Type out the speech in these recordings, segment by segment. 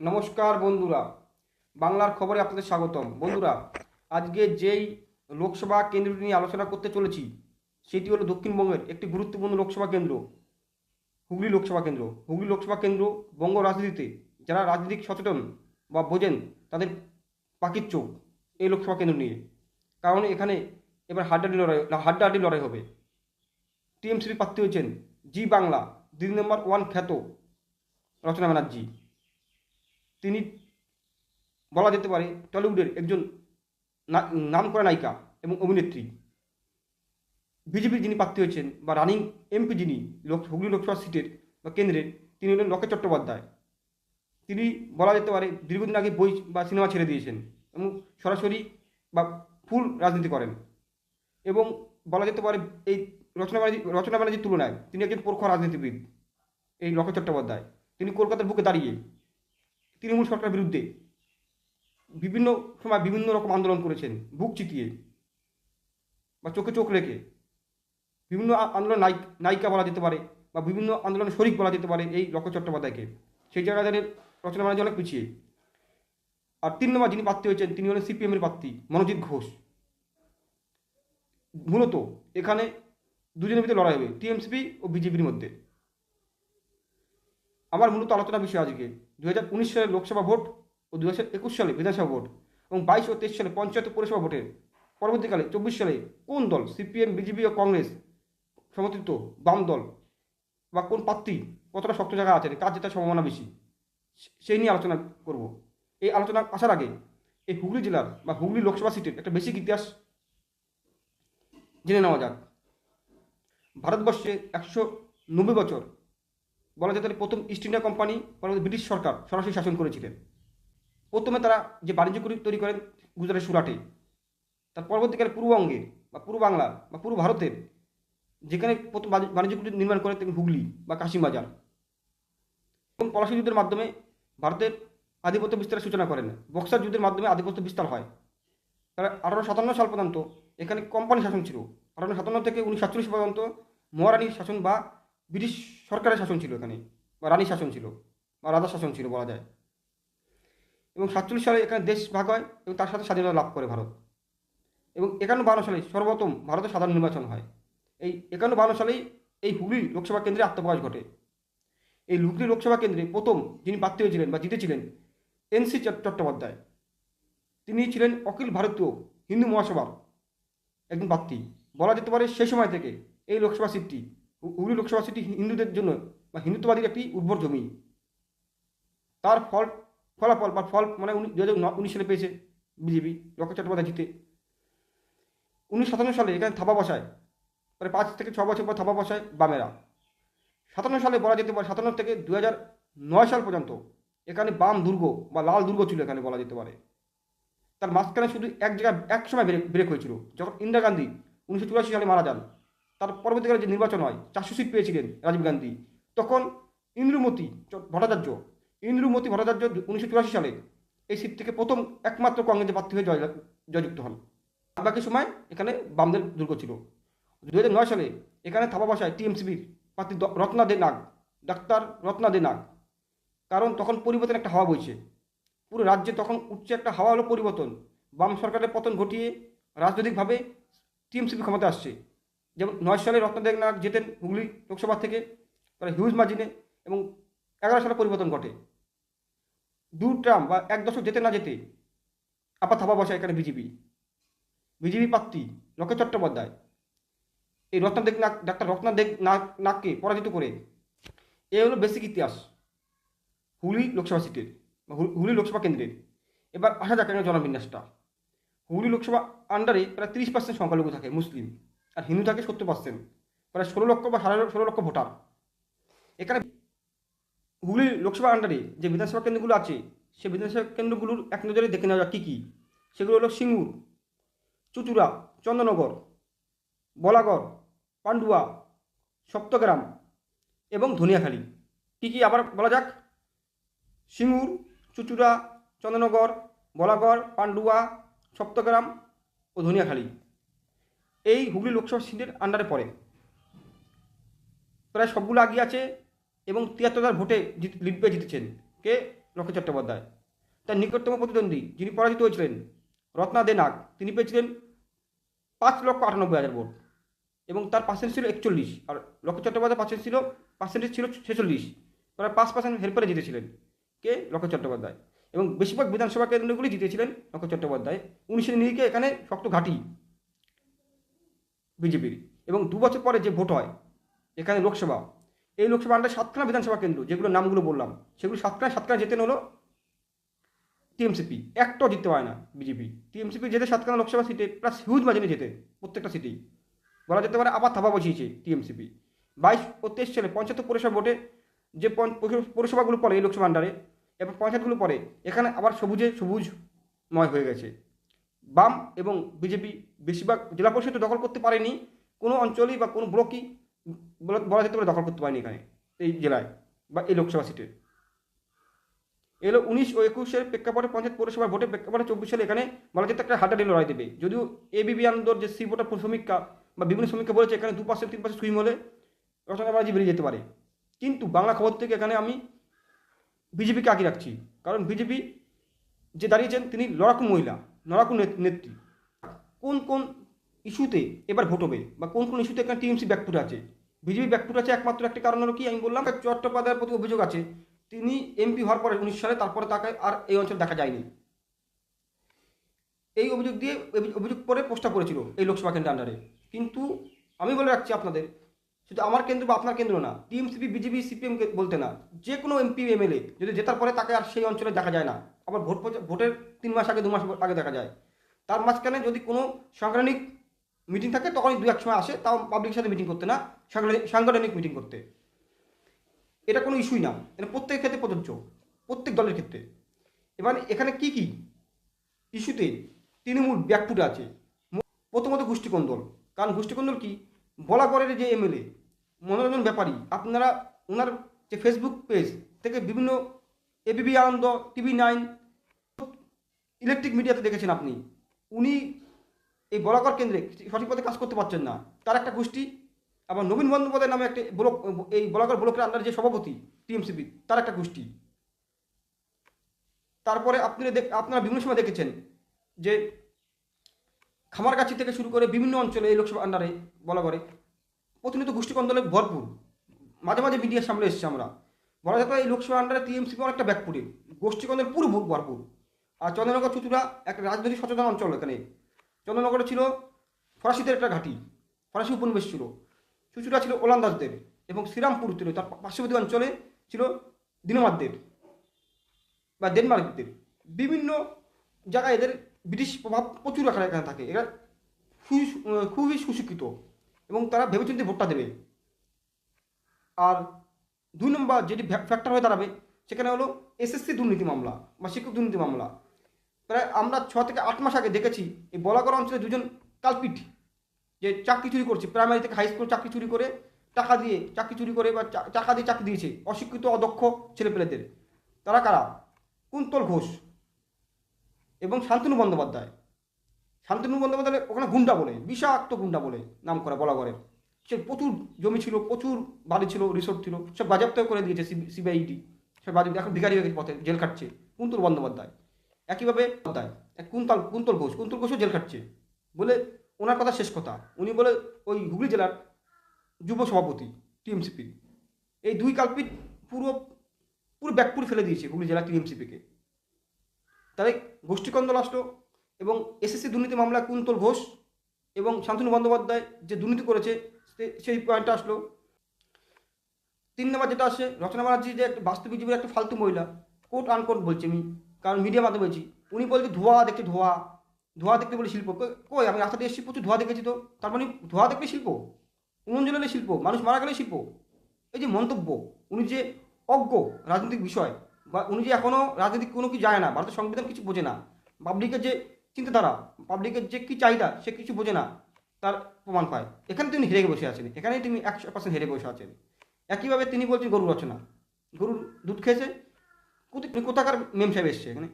নমস্কার বন্ধুরা, বাংলার খবরে আপনাদের স্বাগতম। বন্ধুরা, আজকে যেই লোকসভা কেন্দ্রটি নিয়ে আলোচনা করতে চলেছি, সেটি হলো দক্ষিণবঙ্গের একটি গুরুত্বপূর্ণ লোকসভা কেন্দ্র, হুগলি লোকসভা কেন্দ্র। হুগলি লোকসভা কেন্দ্র বঙ্গ রাজনীতিতে যারা রাজনৈতিক সচেতন বা বোঝেন, তাদের পাখির চোখ এই লোকসভা কেন্দ্র নিয়ে। কারণ এখানে এবার হাড্ডাডি লড়াই হাড্ডাহাড্ডি লড়াই হবে। টিএমসিপি প্রার্থী হয়েছেন জি বাংলা দিদি নম্বর ওয়ান খ্যাত রচনা ব্যানার্জি। তিনি বলা যেতে পারে টলিউডের একজন না- নামকরা নায়িকা এবং অভিনেত্রী। বিজেপির যিনি প্রার্থী হয়েছেন বা রানিং এমপি যিনি লোক, হুগলি লোকসভা সিটের বা কেন্দ্রের, তিনি হলেন লকেট চট্টোপাধ্যায়। তিনি বলা যেতে পারে দীর্ঘদিন আগে বই বা সিনেমা ছেড়ে দিয়েছেন এবং সরাসরি বা ফুল রাজনীতি করেন। এবং বলা যেতে পারে এই রচনা ব্যানার্জি রচনা ব্যানার্জির তুলনায় তিনি একজন প্রখর রাজনীতিবিদ, এই লকেট চট্টোপাধ্যায়। তিনি কলকাতার বুকে দাঁড়িয়ে তৃণমূল সরকারের বিরুদ্ধে বিভিন্ন সময় বিভিন্ন রকম আন্দোলন করেছেন, বুক চিতিয়ে বা চোখে চোখ রেখে। বিভিন্ন আন্দোলন নায়িক বলা যেতে পারে বা বিভিন্ন আন্দোলনের শরিক বলা যেতে পারে এই লক্ষ্য চট্টোপাধ্যায়কে। সেই জায়গায় তাদের রচনা ব্যানার্জি অনেক পিছিয়ে। আর তিন নম্বর যিনি প্রার্থী হয়েছেন, তিনি হলেন সিপিএমের প্রার্থী মনোজিৎ ঘোষ। মূলত এখানে দুজনের ভিতরে লড়াই হবে, টিএমসিপি ও বিজেপির মধ্যে। আমার মূলত আলোচনা বিষয় আজকে। দু হাজার উনিশ সালে লোকসভা ভোট ও দু হাজার একুশ সালে বিধানসভা ভোট এবং বাইশ ও তেইশ সালে পঞ্চায়েত পৌরসভা ভোটের পরবর্তীকালে চব্বিশ সালে কোন দল, সিপিএম, বিজেপি ও কংগ্রেস সমর্থিত বাম দল বা কোন প্রার্থী কতটা শক্ত জায়গা আছে কার জেতার সম্ভাবনা বেশি সেই নিয়ে আলোচনা করব। এই আলোচনা আসার আগে এই হুগলি জেলার বা হুগলি লোকসভা সিটের একটা বেসিক ইতিহাস জেনে নেওয়া যাক। ভারতবর্ষে একশো নব্বই বছর বলা যেতে পারে প্রথম ইস্ট ইন্ডিয়া কোম্পানি পরবর্তী ব্রিটিশ সরকার সরাসরি শাসন করেছিলেন। প্রথমে তারা যে বাণিজ্য তৈরি করেন গুজরাটের সুরাটে। তার পরবর্তীকালে পূর্ববঙ্গের বা পূর্ব বাংলার বা পূর্ব ভারতের, যেখানে প্রথম বাণি- বাণিজ্য কুটির নির্মাণ করে তেমন হুগলি বা কাশিমবাজার। এবং পলাশী যুদ্ধের মাধ্যমে ভারতের আধিপত্য বিস্তারের সূচনা করেন। বক্সার যুদ্ধের মাধ্যমে আধিপত্য বিস্তার হয়। তারা আঠারোশো সাতান্ন সাল পর্যন্ত এখানে কোম্পানি শাসন ছিল। আঠারোশো সাতান্ন থেকে উনিশশো সাতচল্লিশ পর্যন্ত মহারানীর শাসন বা ব্রিটিশ সরকারের শাসন ছিল এখানে, বা রানী শাসন ছিল, বা রাজা শাসন ছিল বলা যায়। এবং সাতচল্লিশ সালে এখানে দেশ ভাগ হয় এবং তার সাথে স্বাধীনতা লাভ করে ভারত। এবং একান্ন বান্ন সালে সর্বপ্রথম ভারতের সাধারণ নির্বাচন হয়। এই একান্ন বান্ন সালেই এই হুগলি লোকসভা কেন্দ্রে আত্মপ্রকাশ ঘটে। এই হুগলি লোকসভা কেন্দ্রে প্রথম যিনি প্রার্থী হয়েছিলেন বা জিতেছিলেন এনসি চট্টোপাধ্যায়। তিনি ছিলেন অখিল ভারতীয় হিন্দু মহাসভার একজন প্রার্থী। বলা যেতে পারে সেই সময় থেকে এই লোকসভা সিটটি হুগলি লোকসভা সিটটি হিন্দুদের জন্য বা হিন্দুত্ববাদীর একটি উর্বর জমি। তার ফল, ফলাফল বা ফল মানে দু হাজার উনিশ সালে পেয়েছে বিজেপি লক্ষ্য চট্টোপাধ্যায় জিতে। উনিশশো সাতান্ন সালে এখানে থাবা বসায়। মানে পাঁচ থেকে ছ বছর পর থাবা বসায় বামেরা। সাতান্ন সালে বলা যেতে পারে, সাতান্ন থেকে দু নয় সাল পর্যন্ত এখানে বাম দুর্গ বা লাল দুর্গ ছিল এখানে বলা যেতে পারে। তার মাঝখানে শুধু এক জায়গায়, এক সময় ব্রেক ব্রেক হয়েছিল, যখন ইন্দিরা গান্ধী উনিশশো চুরাশি সালে মারা যান। তার পরবর্তীকালে যে নির্বাচন হয়, চারশো সিট পেয়েছিলেন রাজীব গান্ধী। তখন ইন্দ্রমতি ভট্টাচার্য ইন্দ্রমতি ভট্টাচার্য উনিশশো চুরাশি সালে এই সিট থেকে প্রথম একমাত্র কংগ্রেসের প্রার্থী হয়ে জয় জয়যুক্ত হন। বাকি সময় এখানে বামদের দুর্গ ছিল। দু নয় সালে এখানে থাবা বসায় টিএমসিবির প্রার্থী রত্না দে নাগ, ডাক্তার রত্না দে নাগ। কারণ তখন পরিবর্তন একটা হাওয়া বইছে। পুরো রাজ্যে তখন উচ্চ একটা হাওয়া হলো পরিবর্তন। বাম সরকারের পতন ঘটিয়ে রাজনৈতিকভাবে টিএমসিপি ক্ষমতা আসছে। যেমন নয় সালে রত্নদেব নাগ জেতেন হুগলি লোকসভা থেকে, তারা হিউজ মার্জিনে এবং এগারো সালে পরিবর্তন ঘটে। দু ট্রাম বা এক দশক যেতে না যেতে আপাত থাবা বসা এখানে বিজেপি। বিজেপি প্রার্থী লকেট চট্টোপাধ্যায়। এই রত্নাদেব নাগ ডাক্তার রত্নাদেব নাগ নাগকে পরাজিত করে এ হলো বেসিক ইতিহাস। হুগলি লোকসভা সিটের হুগলি লোকসভা কেন্দ্রের। এবার আসা যাক এখানে জনবিন্যাসটা। হুগলি লোকসভা আন্ডারে প্রায় তিরিশ পার্সেন্ট সংখ্যালঘু থাকে, মুসলিম। আর হিন্দু থাকে সত্তর পার্সেন্ট প্রায় ষোলো লক্ষ বা সাড়ে ষোলো লক্ষ ভোটার। এখানে হুগলি লোকসভা আন্ডারে যে বিধানসভা কেন্দ্রগুলো আছে সেই বিধানসভা কেন্দ্রগুলোর এক নজরে দেখে নেওয়া কী কী। সেগুলো হলো সিঙ্গুর, চুচুড়া চন্দননগর বলাগড়, পান্ডুয়া, সপ্তগ্রাম এবং ধনিয়াখালী। কী কী আবার বলা যাক? সিঙ্গুর, চুচুড়া চন্দননগর বলাগড়, পান্ডুয়া, সপ্তগ্রাম ও ধনিয়াখালী। এই হুগলি লোকসভা সিটের আন্ডারে পড়ে। প্রায় সবগুলো আগিয়ে আছে এবং তিয়াত্তর হাজার ভোটে লিড জিতেছেন কে? লক্ষ্য চট্টোপাধ্যায়। তার নিকটতম প্রতিদ্বন্দ্বী যিনি পরাজিত হয়েছিলেন, রত্না দে নাগ তিনি পেয়েছিলেন পাঁচ লক্ষ আটানব্বই হাজার ভোট এবং তার পার্সেন্ট ছিল একচল্লিশ আর লক্ষ্য চট্টোপাধ্যায় পার্সেন্ট ছিল পার্সেন্টেজ ছিল ছেচল্লিশ। প্রায় পাঁচ পার্সেন্ট হেল্পারে জিতেছিলেন কে? লক্ষ্য চট্টোপাধ্যায় এবং বেশিরভাগ বিধানসভা কেন্দ্রগুলি জিতেছিলেন লক্ষ্য চট্টোপাধ্যায়। উনিশের নিরিখে এখানে শক্ত ঘাঁটি বিজেপির এবং দু বছর পরে যে ভোট হয়, এখানে লোকসভা, এই লোকসভা আন্ডার সাতখানা বিধানসভা কেন্দ্র যেগুলো নামগুলো বললাম, সেগুলো সাতখানা সাতখানা জেতেন হলো টিএমসিপি। একটাও জিততে পারে না বিজেপি। টিএমসিপি যেতে সাতখানা লোকসভা সিটে প্লাস হিউজ মার্জিনে যেতে প্রত্যেকটা সিটেই। বলা যেতে পারে আবার থাবা বসিয়েছে টিএমসিপি। বাইশ ও তেইশ সালে পঞ্চায়েত পৌরসভা ভোটে যে পৌরসভাগুলো পড়ে এই লোকসভা আন্ডারে এবার পঞ্চায়েতগুলো পড়ে, এখানে আবার সবুজে সবুজময় হয়ে গেছে। বাম এবং বিজেপি বেশিরভাগ জেলা পরিষদ দখল করতে পারেনি, কোনো অঞ্চলই বা কোনো ব্লকই বলা যেতে পারে দখল করতে পারেনি এখানে, এই জেলায় বা এই লোকসভা সিটে। এলো উনিশ ও একুশের প্রেক্ষাপটে পঞ্চায়েত পৌরসভার ভোটে প্রেক্ষাপটে চব্বিশ সালে এখানে বলা যেত একটা হাড্ডাডি লড়াই দেবে। যদিও এবিবি আনন্দর যে সি ভোটার সমীক্ষা বা বিভিন্ন সমীক্ষা বলেছে এখানে দু পার্সেন্ট তিন পার্সেন্ট সুইম হলে রচনা বেরিয়ে যেতে পারে। কিন্তু বাংলা খবর থেকে এখানে আমি বিজেপিকে আগে রাখছি। কারণ বিজেপি যে দাঁড়িয়েছেন তিনি লড়াকু মহিলা। নেত- নেত্রী। কোন কোন ইস্যুতে এবার ভোট হবে বা কোন কোন ইস্যুতে এখানে টিএমসি ব্যাকফুট আছে? বিজেপি ব্যাকফুট আছে একমাত্র একটি কারণ হলো কি? আমি বললাম, চট্টোপাধ্যায়ের প্রতি অভিযোগ আছে। তিনি এমপি হওয়ার পরে উনিশ সালে, তারপরে তাকে আর এই অঞ্চল দেখা যায়নি। এই অভিযোগ দিয়ে অভিযোগ করে পোস্টটা করেছিল এই লোকসভা কেন্দ্রের আন্ডারে কিন্তু আমি বলে রাখছি আপনাদের শুধু আমার কেন্দ্র বা আপনার কেন্দ্র না টিএমসিপি বিজেপি, সিপিএম বলতে না। যে কোনো এমপি, এমএলএ, যদি জেতার পরে তাকে আর সেই অঞ্চলে দেখা যায় না, আবার ভোট ভোটের তিন মাস আগে, দু মাস আগে দেখা যায়। তার মাঝখানে যদি কোনো সাংগঠনিক মিটিং থাকে, তখনই দু এক সময় আসে, তাও পাবলিকের সাথে মিটিং করতে না, সাংগঠনিক মিটিং করতে। এটা কোনো ইস্যুই না। এটা প্রত্যেকের ক্ষেত্রে প্রযোজ্য, প্রত্যেক দলের ক্ষেত্রে। এবার এখানে কি কি ইস্যুতে তৃণমূল ব্যাকফুটে আছে? প্রথমত গোষ্ঠীকন্দল। কারণ গোষ্ঠীকন্দল কি? বলাগড়ের যে এমএলএ মনোরঞ্জন ব্যাপারী আপনারা ওনার যে ফেসবুক পেজ থেকে বিভিন্ন ABP Ananda TV nine electric মিডিয়াতে দেখেছেন আপনি। উনি এই বলাগড় কেন্দ্রে সঠিক পথে কাজ করতে পারছেন না। তার একটা গোষ্ঠী, আবার নবীন বন্দ্যোপাধ্যায় নামে একটা ব্লক, এই বলাগড় ব্লকের আন্ডার যে সভাপতি, টিএমসিপি, তার একটা গোষ্ঠী। তারপরে আপনি আপনারা বিভিন্ন সময় দেখেছেন যে খামারগাছি থেকে শুরু করে বিভিন্ন অঞ্চলে, এই লোকসভা আন্ডারে বলা করে প্রতিনিয়ত গোষ্ঠী কন্দলে ভরপুর। মাঝে মাঝে মিডিয়ার সামনে এসেছে আমরা। বলা যেত এই লোকসভা আন্ডারে টিএমসিপি অনেকটা ব্যাকপুরে গোষ্ঠী কন্দল পুরো ভর- ভরপুর। আর চন্দ্রনগর চুচুড়া একটা রাজনৈতিক সচেতন অঞ্চল এখানে। চন্দ্রনগরে ছিল ফরাসিদের একটা ঘাঁটি। ফরাসি উপনিবেশ ছিল। চুচুড়া ছিল ওলান্দাজদের এবং শ্রীরামপুর ছিল, তার পার্শ্ববর্তী অঞ্চলে ছিল দিনমাদদের বা ডেনমার্কদের। বিভিন্ন জায়গায় এদের ব্রিটিশ প্রভাব প্রচুর এখানে থাকে। এরা সু- খুবই সুশিক্ষিত। এবং তারা ভেবেচিন্তে ভোটটা দেবে। আর দুই নম্বর যেটি ফ্যাক্টর হয়ে দাঁড়াবে, সেখানে হলো এসএসসি দুর্নীতি মামলা বা শিক্ষক দুর্নীতি মামলা। প্রায় আমরা ছ থেকে আট মাস আগে দেখেছি, এই বলাগড় অঞ্চলে দুজন কালপিট যে চাকরি চুরি করছে প্রাইমারি থেকে হাই স্কুল চাকরি চুরি করে টাকা দিয়ে চাকরি চুরি করে বা টাকা দিয়ে চাকরি দিয়েছে অশিক্ষিত, অদক্ষ ছেলেপেলেদের। তারা কারা? কুন্তল ঘোষ এবং শান্তনু বন্দ্যোপাধ্যায়। শান্তনু বন্দ্যোপাধ্যায় ওখানে গুন্ডা বলে, বিষাক্ত গুন্ডা বলে নাম করা বলাগড়ের সে প্রচুর জমি ছিল, প্রচুর বাড়ি ছিল রিসোর্ট ছিল, সব বাজেয়াপ্ত করে দিয়েছে সিবিআইডি। সব বাজেয়াপ্ত, এখন ভিখারি হয়ে পথে, জেল খাটছে, কুন্তল বন্দ্যোপাধ্যায়। একইভাবে এক কুন্তল কুন্তল ঘোষ, কুন্তল ঘোষও জেল খাটছে। বলে ওনার কথা শেষ কথা। উনি বলে ওই হুগলি জেলার যুব সভাপতি, টিএমসিপি। এই দুই কালপিট পুরো পুরো ব্যাকপুর ফেলে দিয়েছে হুগলি জেলা টিএমসিপিকে। তাই গোষ্ঠীকন্দল আসলো এবং এসএসসি দুর্নীতি মামলা কুন্তল ঘোষ এবং শান্তনু বন্দ্যোপাধ্যায় যে দুর্নীতি করেছে সেই পয়েন্টটা আসলো। তিন নম্বর যেটা আসে, রচনা ব্যানার্জি যে একটা জীবনের একটা ফালতু মহিলা কোট আনকোট বলছি আমি, কারণ মিডিয়া মাধ্যমে বলছি, উনি বলছে ধোয়া দেখতে ধোয়া ধোয়া দেখতে বলে শিল্প। কই- আমি রাস্তা দিয়ে এসেছি, প্রচুর ধোয়া দেখেছি তো, তার মানে ধোয়া দেখলে শিল্প উনুন শিল্প, মানুষ মারা গেলে শিল্প। এই যে মন্তব্য, উনি যে অজ্ঞ রাজনৈতিক বিষয়, বা উনি যে এখনও রাজনৈতিক কোনো কিছু যায় না, ভারতের সংবিধান কিছু বোঝে না পাবলিকের যে চিন্তাধারা পাবলিকের যে কী চাহিদা, সে কিছু বোঝে না। তার প্রমাণ পায়। এখানে তিনি হেরে বসে আছেন। এখানেই তিনি একশো পার্সেন্ট হেরে বসে আছেন। একইভাবে তিনি বলছেন গরু রচনা। গরুর দুধ খেয়েছে। কোথাকার মেম সাহেব এসছে এখানে?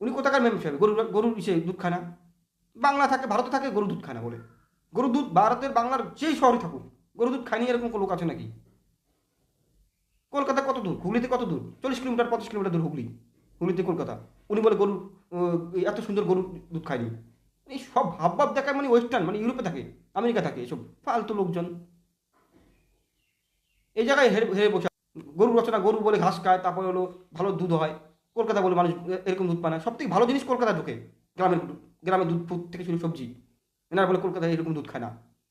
উনি কোথাকার মেম সাহেব? গরু গরুর ইসে দুধ খায় না বাংলা থাকে, ভারতে থাকে গরু দুধ খায় না বলে। গরু দুধ ভারতের বাংলার যেই শহরে থাকুক গরু দুধ খায়নি এরকম কোনো লোক আছে নাকি? কলকাতা কত দূর? হুগলিতে কত দূর? চল্লিশ কিলোমিটার পঞ্চাশ কিলোমিটার দূর হুগলি। হুগলিতে কলকাতা। উনি বলে গরু এত সুন্দর গরু দুধ খায়নি এই সব ভাব ভাব দেখায় মানে ওয়েস্টার্ন মানে ইউরোপে থাকে, আমেরিকা থাকে, এসব ফালতু লোকজন। এই জায়গায় হেরে হেরে বসে। গরু রচনা, গরু বলে ঘাস খায়, তারপরে হলো ভালো দুধ হয়। কলকাতা বলে মানুষ এরকম দুধ পায় না। সব থেকে ভালো জিনিস কলকাতা ঢোকে, গ্রামের গ্রামের দুধ ফুট থেকে শুরু সবজি। এনারা বলে কলকাতায় এরকম দুধ খায় না।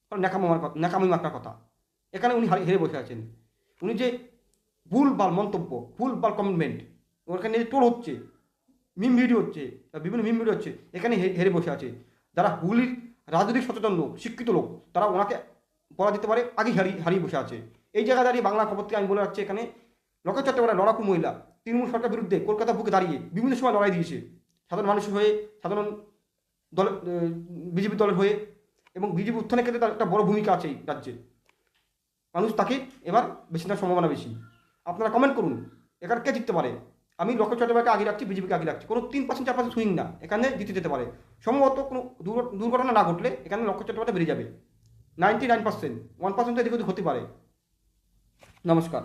কারণ ন্যাকামো আমার কথা, ন্যাকামি মার্কার কথা। এখানে উনি হারি- বসে আছেন। উনি যে ভুল বাল মন্তব্য, ভুল বাল কমিটমেন্ট ওখানে টোল হচ্ছে মিম ভিডিও হচ্ছে বিভিন্ন মিম ভিডিও হচ্ছে, এখানে হেরে বসে আছে। যারা হুগলির রাজনৈতিক সচেতন লোক, শিক্ষিত লোক, তারা ওনাকে বলা যেতে পারে আগেই হারিয়ে হারিয়ে বসে আছে। এই জায়গায় দাঁড়িয়ে বাংলা খবর থেকে আমি বলে রাখছি এখানে লোকেশ চট্টোপাধ্যায় লড়াকু মহিলা, তৃণমূল সরকার বিরুদ্ধে কলকাতা বুকে দাঁড়িয়ে বিভিন্ন সময় লড়াই দিয়েছে। সাধারণ মানুষের হয়ে, সাধারণ দল বিজেপি দলের হয়ে এবং বিজেপি উত্থানের ক্ষেত্রে তার একটা বড় ভূমিকা আছে এই রাজ্যে। মানুষ তাকে এবার বেশি নেওয়ার সম্ভাবনা বেশি। আপনারা কমেন্ট করুন, এখানে কে জিততে পারে? আমি লক্ষ্য চট্টোপাধ্যায়কে আগে রাখছি, বিজেপিকে আগে রাখছি। কোনো তিন পার্সেন্ট, চার পার্সেন্ট সুইং না। এখানে জিতে যেতে পারে। সম্ভবত কোনো দুর্ঘ- দুর্ঘটনা না ঘটলে এখানে লক্ষ্য চট্টোপাধ্যায় বেরিয়ে যাবে। Ninety nine percent, one percent এদিক হতে পারে। নমস্কার।